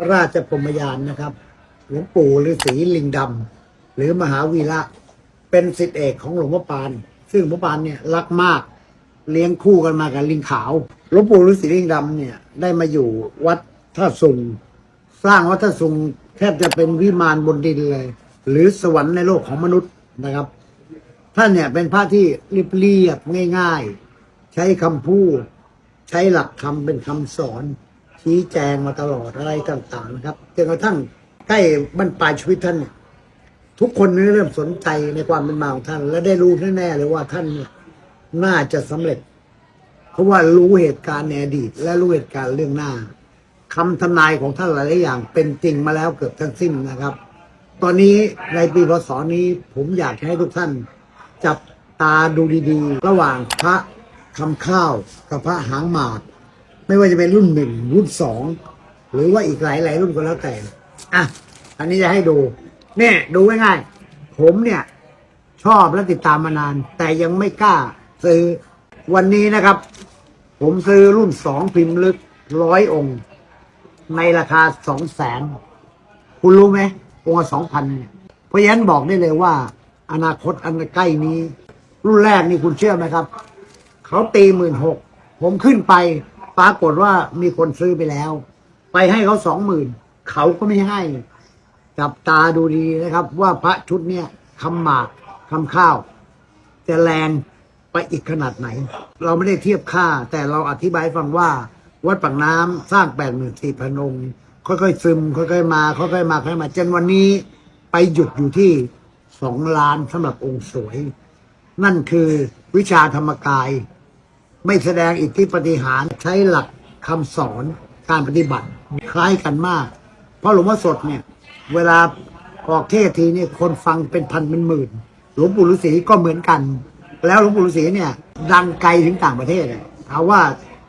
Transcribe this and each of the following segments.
ระราชพรมยานนะครับหลวงปู่ฤาษีลิงดำหรือมหาวีระเป็นสิทธิเอกของหลวงพ่อปาน ซึ่งหลวงพ่อปานเนี่ยรักมากเลี้ยงคู่กันมากับลิงขาวหลวงปู่ฤาษีลิงดำเนี่ยได้มาอยู่วัดท่าสุงสร้างวัดท่าสุงแทบจะเป็นวิมานบนดินเลย หรือสวรรค์ในโลกของมนุษย์นะครับ ท่านเนี่ยเป็นพระที่เรียบเรียบง่าย ๆ ใช้คำพูด ใช้หลักคำเป็นคำสอน ชี้แจงมาตลอดอะไรต่างๆนะครับจนกระทั่งใกล้บรรปลายชีวิตท่านเนี่ยทุกคนเริ่มสนใจในความเป็นมาของท่าน และได้รู้แน่ๆเลยว่าท่านเนี่ยน่าจะสำเร็จ เพราะว่ารู้เหตุการณ์ในอดีต และรู้เหตุการณ์เรื่องหน้าคำทนายของท่านหลายๆอย่าง เป็นจริงมาแล้วเกือบทั้งสิ้นนะครับ ตอนนี้ในปีพศนี้ผมอยากให้ทุกท่าน จับตาดูดีๆ ระหว่างพระคำข้าวกับพระหางหมาก ไม่ว่าจะเป็นรุ่นหนึ่งรุ่นสองหรือว่าอีกหลายๆรุ่นก็แล้วแต่อะอันนี้จะให้ดูเนี่ยดูง่ายๆผมเนี่ย ชอบและติดตามมานาน แต่ยังไม่กล้าซื้อวันนี้นะครับ ผมซื้อรุ่นสองพิมพ์ลึกร้อยองค์ ในราคาสองแสนคุณรู้ไหมองค์สองพันเนี่ยเพราะฉะนั้นบอกได้เลยว่า อนาคตอันใกล้นี้ รุ่นแรกนี่คุณเชื่อไหมครับ เขาตีหมื่นหกผมขึ้นไป ปรากฏว่ามีคนซื้อไปแล้ว ไปให้เขาสองหมื่นเขาก็ไม่ให้ จับตาดูดีนะครับ ว่าพระชุดเนี่ยคำหมากคำข้าว จะแรงไปอีกขนาดไหน เราไม่ได้เทียบค่า แต่เราอธิบายฟังว่า วัดปากน้ำสร้างแปดหมื่นสี่พันองค์ค่อยๆซึม ค่อยๆมาค่อยๆมาค่อยๆมาจนวันนี้ไปหยุดอยู่ที่สองล้านสำหรับองค์สวย นั่นคือวิชาธรรมกาย ไม่แสดงอิทธิปฏิหารย์ใช้หลักคำสอนการปฏิบัติคล้ายกันมาก เพราะหลวงพ่อสดเนี่ย เวลาออกเทศทีเนี่ยคนฟังเป็นพันเป็นหมื่น หลวงปู่ฤาษีก็เหมือนกัน แล้วหลวงปู่ฤาษีเนี่ย ดังไกลถึงต่างประเทศเลยเอาว่า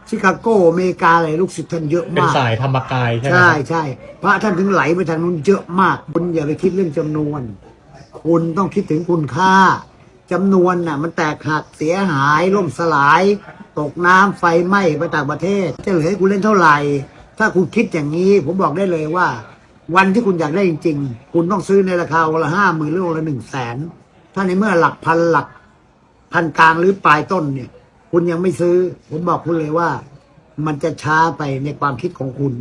ชิคาโกอเมริกาอะไรลูกศิษย์ท่านเยอะเป็นมากสายธรรมกายใช่ไหมใช่ครับใช่พระท่านถึงไหลไปทางนู้นเยอะมาก คุณอย่าไปคิดเรื่องจำนวน คุณต้องคิดถึงคุณค่าจำนวนน่ะ มันแตกหักเสียหายล่มสลาย ตกน้ำไฟไหม้ไปต่างประเทศ จะเหลือให้คุณเล่นเท่าไหร่ ถ้าคุณคิดอย่างนี้ ผมบอกได้เลยว่า วันที่คุณอยากได้จริง ๆ คุณต้องซื้อในราคาวันละห้าหมื่นหรือวันละหนึ่งแสนถ้าในเมื่อหลักพันหลักพันกลางหรือปลายต้นเนี่ย คุณยังไม่ซื้อ ผมบอกคุณเลยว่า มันจะช้าไปในความคิดของคุณ